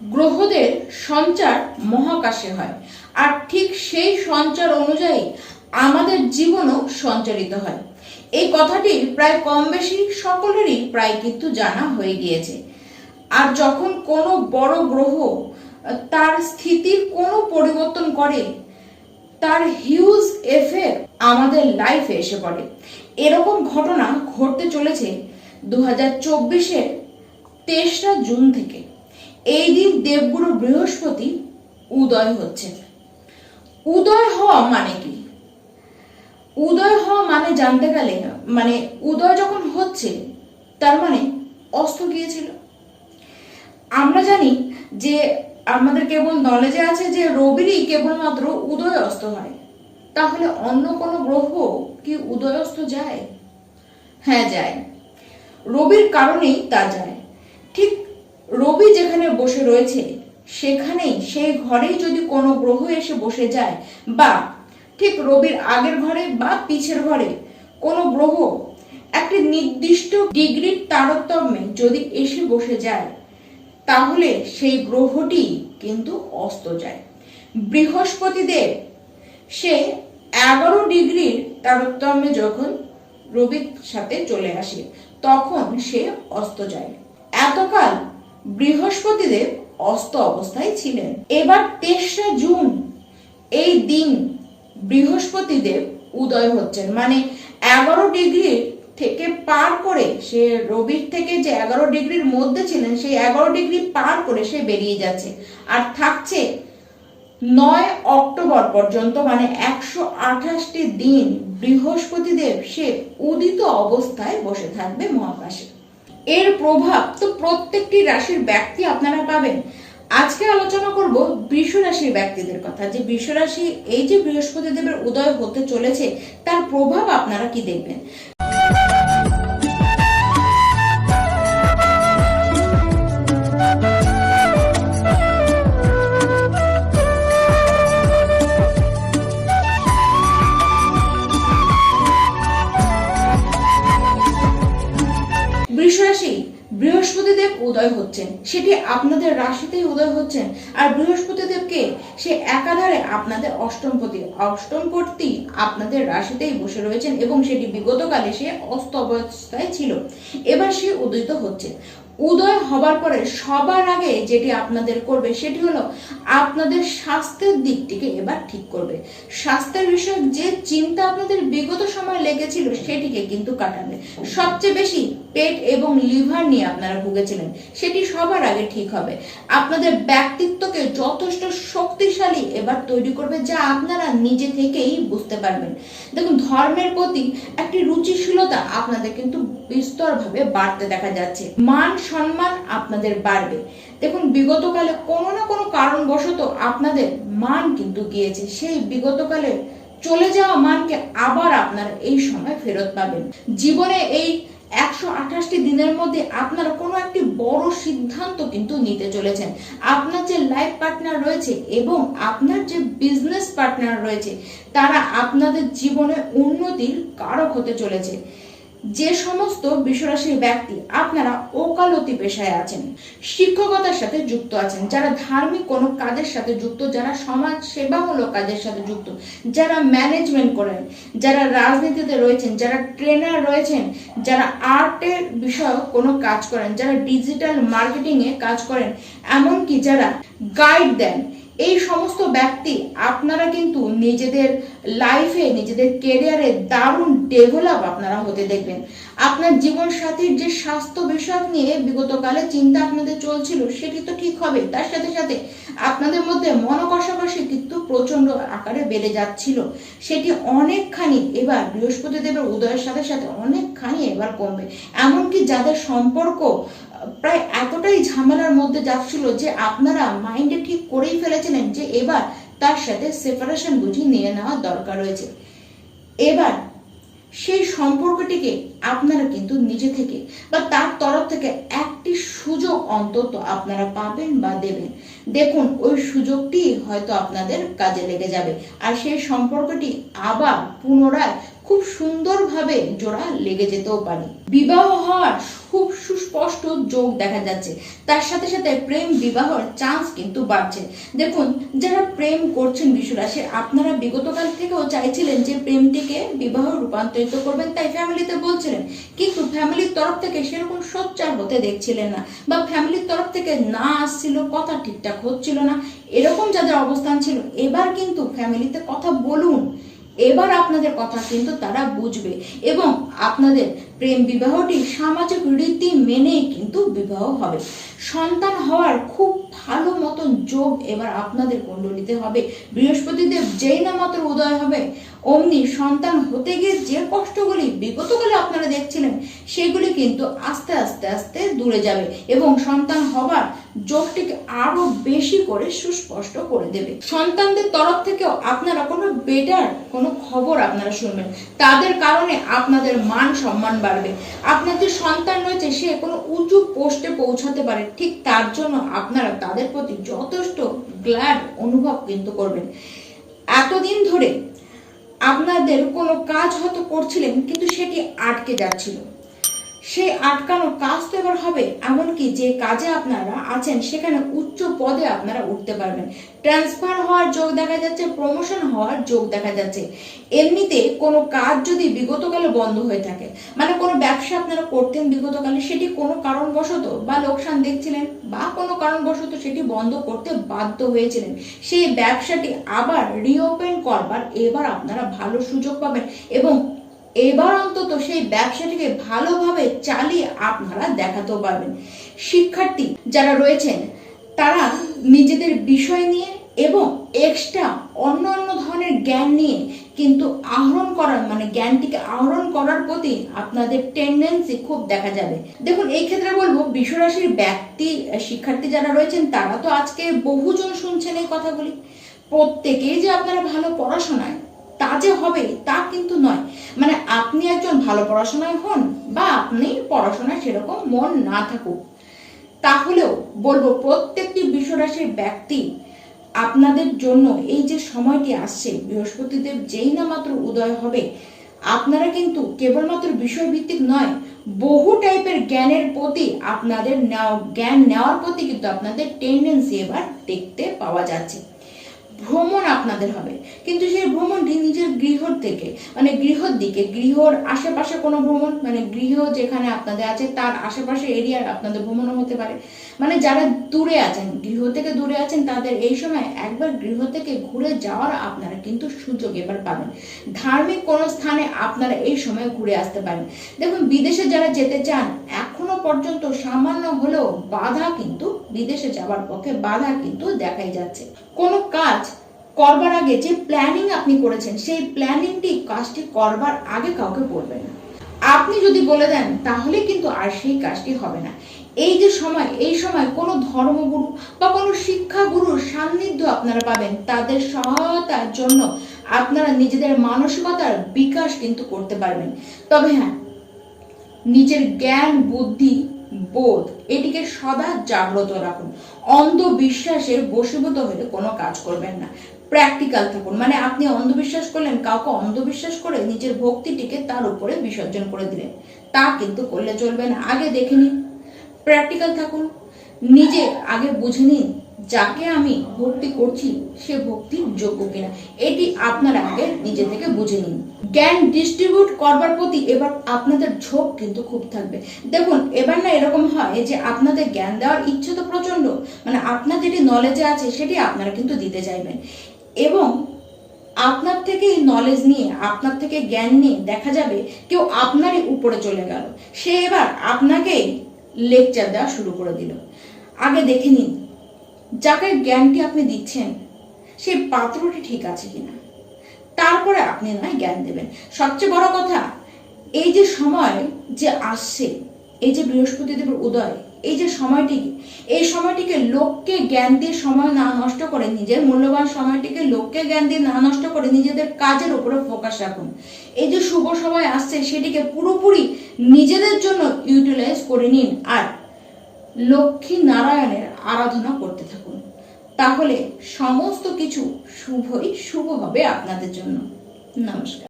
গ্রহদের সঞ্চার মহাকাশে হয়। আর ঠিক সেই সঞ্চার অনুযায়ী আমাদের জীবনও সঞ্চারিত হয়। এই কথাটি প্রায় কম বেশি সকলেরই প্রায় কিন্তু জানা হয়ে গিয়েছে। আর যখন কোনো বড় গ্রহ তার স্থিতির কোনো পরিবর্তন করে, তার হিউজ এফেক্ট আমাদের লাইফে এসে পড়ে। এরকম ঘটনা ঘটতে চলেছে দু হাজার চব্বিশের তেসরা জুন থেকে। এই দিন দেবগুরু বৃহস্পতি উদয় হচ্ছে উদয় হওয়া মানে কি? উদয় হওয়া মানে জানতে গেলে মানে উদয় যখন হচ্ছে, তার মানে অস্ত গিয়েছিল। আমরা জানি যে আমাদের কেবল নলেজে আছে যে রবিরই কেবলমাত্র উদয় অস্ত হয়। তাহলে অন্য কোনো গ্রহ কি উদয় অস্ত যায়? হ্যাঁ যায়। রবির কারণেই তা যায়। ঠিক রবি যেখানে বসে রয়েছে, সেখানেই সেই ঘরেই যদি কোনো গ্রহ এসে বসে যায়, বা ঠিক রবির আগের ঘরে বা পিছের ঘরে কোনো গ্রহ একটি নির্দিষ্ট ডিগ্রির তারতম্যে যদি এসে বসে যায়, তাহলে সেই গ্রহটি কিন্তু অস্ত যায়। বৃহস্পতিদেব সে এগারো ডিগ্রির তারতম্যে যখন রবির সাথে চলে আসে, তখন সে অস্ত যায়। এতকাল বৃহস্পতিদেব অস্ত অবস্থায় ছিলেন। এবার তেসরা জুন, এই দিন বৃহস্পতিদেব উদয় হচ্ছেন। মানে এগারো ডিগ্রি থেকে পার করে সে রবির থেকে যে এগারো ডিগ্রির মধ্যে ছিলেন, সেই এগারো ডিগ্রি পার করে সে বেরিয়ে যাচ্ছে আর থাকছে নয় অক্টোবর পর্যন্ত মানে একশো আঠাশটি দিন বৃহস্পতিদেব সে উদিত অবস্থায় বসে থাকবে মহাকাশে। এর প্রভাব তো প্রত্যেকটি রাশির ব্যক্তি আপনারা পাবেন। আজকে আলোচনা করব বৃষ রাশির ব্যক্তিদের কথা। যে বৃষ রাশি এই যে বৃহস্পতি দেবের উদয় হতে চলেছে, তার প্রভাব আপনারা কি দেখবেন? দেব উদয় হচ্ছেন। সেটি আপনাদের রাশিতেই উদয় হচ্ছেন। আর বৃহস্পতিদেবকে সে একাধারে আপনাদের অষ্টমপতি অষ্টমপতি আপনাদের রাশিতেই বসে রয়েছেন এবং সেটি বিগতকালে সে অস্ত অবস্থায় ছিল। এবার সে উদিত হচ্ছে। উদয় হবার পরে সবার আগে যেটি আপনাদের করবে সেটি হলো আপনাদের স্বাস্থ্যের দিকটিকে এবার ঠিক করবে। স্বাস্থ্যের বিষয়ক যে চিন্তা আপনাদের বিগত সময় লেগেছিল সেটিকে কিন্তু কাটাবে। সবচেয়ে বেশি পেট এবং লিভার নিয়ে আপনারা ভুগেছিলেন, সেটি সবার আগে ঠিক হবে। আপনাদের ব্যক্তিত্বকে যথেষ্ট শক্তিশালী এবার তৈরি করবে যা আপনারা নিজে থেকেই বুঝতে পারবেন। দেখুন, ধর্মের প্রতি একটি রুচিশীলতা আপনাদের কিন্তু বিস্তরভাবে বাড়তে দেখা যাচ্ছে। মান সম্মান আপনাদের বাড়বে। দেখুন, বিগতকালে কোনো না কোনো কারণবশত আপনাদের মান কিন্তু গিয়েছে। সেই বিগতকালে চলে যাওয়া মানকে আবার আপনারা এই সময় ফেরত পাবেন। জীবনে এই একশো আঠাশটি দিনের মধ্যে আপনারা কোনো একটি বড় সিদ্ধান্ত কিন্তু নিতে চলেছেন। আপনার যে লাইফ পার্টনার রয়েছে এবং আপনার যে বিজনেস পার্টনার রয়েছে, তারা আপনাদের জীবনে উন্নতির কারক হতে চলেছে। যে সমস্ত বিশ্বরাশির ব্যক্তি আপনারা ওকালতি পেশায় আছেন, শিক্ষকতার সাথে যুক্ত আছেন, যারা ধার্মিক কোনো কাজের সাথে যুক্ত, যারা সমাজ সেবামূলক কাজের সাথে যুক্ত, যারা ম্যানেজমেন্ট করেন, যারা রাজনীতিতে রয়েছেন, যারা ট্রেনার রয়েছেন, যারা আর্টের বিষয়ক কোনো কাজ করেন, যারা ডিজিটাল মার্কেটিংয়ে কাজ করেন, এমনকি যারা গাইড দেন এই সমস্ত ব্যক্তি আপনারা কিন্তু নিজেদের লাইফে নিজেদের কেরিয়ারে দারুণ ডেভেলপ আপনারা হতে দেখবেন। আপনার জীবন সাথীর যে স্বাস্থ্য বিষয়ক নিয়ে বিগতকালে চিন্তা আপনাদের চলছিল, সেটি তো ঠিক হবে তার সাথে সাথে আপনাদের মধ্যে মনোকষাকষি কিন্তু প্রচণ্ড আকারে বেড়ে যাচ্ছিল। সেটি অনেকখানি এবার বৃহস্পতি দেবের উদয়ের সাথে সাথে অনেকখানি এবার কমবে। এমনকি যাদের সম্পর্ক প্রায় এতটাই ঝামেলার মধ্যে যাচ্ছিল যে আপনারা মাইন্ডে ঠিক করেই ফেলেছিলেন যে এবার তার সাথে সেপারেশন বুঝি নিয়ে নেওয়া দরকার রয়েছে। এবার সেই সম্পর্কটিকে আপনারা কিন্তু নিজে থেকে বা তার তরফ থেকে একটি সুযোগ অন্তত আপনারা পাবেন বা দেবেন। দেখুন, ওই সুযোগটি হয়তো আপনাদের কাজে লেগে যাবে। আর সেই সম্পর্কটি আবার পুনরায় খুব সুন্দরভাবে জোড়া লেগে যেতেও পারে। বিবাহ হওয়ার খুব সুস্পষ্ট যোগ দেখা যাচ্ছে। তার সাথে সাথে প্রেম বিবাহর চান্স কিন্তু বাড়ছে। দেখুন, যারা প্রেম করছেন বিশ্বরাশি আপনারা বিগতকাল থেকেও চাইছিলেন যে প্রেমটিকে বিবাহ রূপান্তরিত করবেন, তাই ফ্যামিলিতে বলছিলেন। কিন্তু ফ্যামিলির তরফ থেকে সেরকম সোচ্চার হতে দেখছিলেন না বা ফ্যামিলির তরফ থেকে না আসছিল, কথা ঠিকঠাক হচ্ছিল না। এরকম যাদের অবস্থান ছিল, এবার কিন্তু ফ্যামিলিতে কথা বলুন। এবার আপনাদের কথা কিন্তু তারা বুঝবে এবং আপনাদের প্রেম বিবাহটি সামাজিক রীতি মেনেই কিন্তু বিবাহ হবে। সন্তান হওয়ার খুব ভালো মতন যোগ এবার আপনাদের কুণ্ডলিতে হবে। বৃহস্পতিদেব যেই না মাত্র উদয় হবে অমনি সন্তান হতে গিয়ে যে কষ্টগুলি বিগতকালে আপনারা দেখছিলেন, সেগুলি কিন্তু আস্তে আস্তে আস্তে দূরে যাবে এবং সন্তান হবার যোগটিকে আরও বেশি করে সুস্পষ্ট করে দেবে। সন্তানদের তরফ থেকেও আপনারা কোনো বেটার কোনো খবর আপনারা শুনবেন। তাদের কারণে আপনাদের মান সম্মান বাড়বে। আপনার যে সন্তান রয়েছে, সে কোনো উঁচু পোস্টে পৌঁছাতে পারে, ঠিক তার জন্য আপনারা তাদের প্রতি যথেষ্ট গ্ল্যাড অনুভব কিন্তু করবেন। এতদিন ধরে আপনাদের কোনো কাজ হয়তো করছিলেন কিন্তু সেটি আটকে যাচ্ছিল। সেই আটকানো কাজ তো এবার হবে, এমনকি যে কাজে আপনারা আছেন সেখানে উচ্চ পদে আপনারা উঠতে পারবেন। ট্রান্সফার হওয়ার যোগ দেখা যাচ্ছে প্রমোশন হওয়ার যোগ দেখা যাচ্ছে। এমনিতে কোনো কাজ যদি বিগতকালে বন্ধ হয়ে থাকে মানে কোনো ব্যবসা আপনারা করতেন বিগতকালে, সেটি কোনো কারণবশত বা লোকসান দেখছিলেন, বা কোনো কারণবশত সেটি বন্ধ করতে বাধ্য হয়েছিলেন, সেই ব্যবসাটি আবার রিওপেন করবার এবার আপনারা ভালো সুযোগ পাবেন এবং এবার অন্তত সেই ব্যবসাটিকে ভালোভাবে চালিয়ে আপনারা দেখাতেও পারবেন। শিক্ষার্থী যারা রয়েছেন, তারা নিজেদের বিষয় নিয়ে এবং এক্সট্রা অন্য অন্য ধরনের জ্ঞান নিয়ে কিন্তু আহরণ করার মানে জ্ঞানটিকে আহরণ করার প্রতি আপনাদের টেন্ডেন্সি খুব দেখা যাবে। দেখুন, এই ক্ষেত্রে বলব, বিশ্বরাশির ব্যক্তি, শিক্ষার্থী যারা রয়েছেন, তারা তো আজকে বহুজন শুনছেন এই কথাগুলি। প্রত্যেকেই যে আপনারা ভালো পড়াশোনায় হবে, তা কিন্তু নয়। মানে আপনি একজন ভালো পড়াশোনায় হন বা আপনি পড়াশোনায় সেরকম মন না থাকুক। তাহলেও বলব প্রত্যেকটি বিশ্বরাশির ব্যক্তি আপনাদের জন্য এই যে সময়টি আসছে, বৃহস্পতিদেব যেই না মাত্র উদয় হবে, আপনারা কিন্তু কেবলমাত্র বিষয়ভিত্তিক নয়, বহু টাইপের জ্ঞানের প্রতি আপনাদের জ্ঞান নেওয়ার প্রতি কিন্তু আপনাদের টেন্ডেন্সি এবার দেখতে পাওয়া যাচ্ছে। ভ্রমণ আপনাদের হবে। কিন্তু সেই ভ্রমণটি নিজের গৃহর থেকে মানে গৃহর দিকে, গৃহর আশেপাশে কোনো ভ্রমণ মানে গৃহ যেখানে আপনাদের আছে, তার আশেপাশে এরিয়ার আপনাদের ভ্রমণও হতে পারে। মানে যারা দূরে আছেন, গৃহ থেকে দূরে আছেন, তাদের এই সময় একবার গৃহ থেকে ঘুরে যাওয়ার আপনারা কিন্তু সুযোগ এবার পাবেন। ধার্মিক কোনো স্থানে আপনারা এই সময় ঘুরে আসতে পারেন। দেখুন, বিদেশে যারা যেতে চান এখনও পর্যন্ত সামান্য হলেও বাধা কিন্তু বিদেশে যাওয়ার পক্ষে বাধা কিন্তু দেখাই যাচ্ছে। কোনো কাজ করবার আগে যে প্ল্যানিং আপনি করেছেন, সেই প্ল্যানিংটি কাজটি করবার আগে কাউকে বলবেন না। আপনি যদি বলে দেন, তাহলে কিন্তু আর সেই কাজটি হবে না। এই যে সময়, এই সময় কোনো ধর্মগুরু বা কোনো শিক্ষাগুরুর সান্নিধ্য আপনারা পাবেন, তাদের সহায়তার জন্য আপনারা নিজেদের মানসিকতার বিকাশ কিন্তু করতে পারবেন। তবে হ্যাঁ নিজের জ্ঞান, বুদ্ধি, বোধ এটিকে সদা জাগ্রত রাখুন। অন্ধবিশ্বাসে বশীভূত হয়ে কোনো কাজ করবেন না। প্র্যাকটিক্যাল থাকুন। মানে আপনি অন্ধবিশ্বাস করলেন, কাউকে অন্ধবিশ্বাস করে নিজের ভক্তিটিকে তার উপরে বিসর্জন করে দিলেন। তা কিন্তু করলে চলবে না। আগে দেখে নিন। প্র্যাকটিক্যাল থাকুন। নিজে আগে বুঝে নিন। যাকে আমি ভক্তি করছি, সে ভক্তির যোগ্য কিনা, এটি আপনারা আগে নিজে থেকে বুঝে নিন। জ্ঞান ডিস্ট্রিবিউট করবার প্রতি এবার আপনাদের ঝোঁক কিন্তু খুব থাকবে। দেখুন, এবার না এরকম হয় যে আপনাদের জ্ঞান দেওয়ার ইচ্ছে তো প্রচণ্ড মানে আপনার যেটি নলেজে আছে, সেটি আপনারা কিন্তু দিতে চাইবেন। এবং আপনার থেকে এই নলেজ নিয়ে, আপনার থেকে জ্ঞান নিয়ে দেখা যাবে কেউ আপনারই উপরে চলে গেল। সে এবার আপনাকেই লেকচার দেওয়া শুরু করে দিল। আগে দেখে নিন যাকে জ্ঞানটি আপনি দিচ্ছেন, সেই পাত্রটি ঠিক আছে কিনা? তারপরে আপনি নয় জ্ঞান দেবেন। সবচেয়ে বড় কথা, এই যে সময় যে আসছে, এই যে বৃহস্পতিদেবের উদয়, এই যে সময়টি, এই সময়টিকে লোককে জ্ঞান দিয়ে সময় না নষ্ট করে নিজের মূল্যবান সময়টিকে লোককে জ্ঞান দিয়ে না নষ্ট করে নিজেদের কাজের উপরে ফোকাস রাখুন। এই যে শুভ সময় আসছে, সেটিকে পুরোপুরি নিজেদের জন্য ইউটিলাইজ করে নিন। আর লক্ষ্মী নারায়ণের আরাধনা করতে থাকুন। তাহলে সমস্ত কিছু শুভই শুভ হবে আপনাদের জন্য। নমস্কার।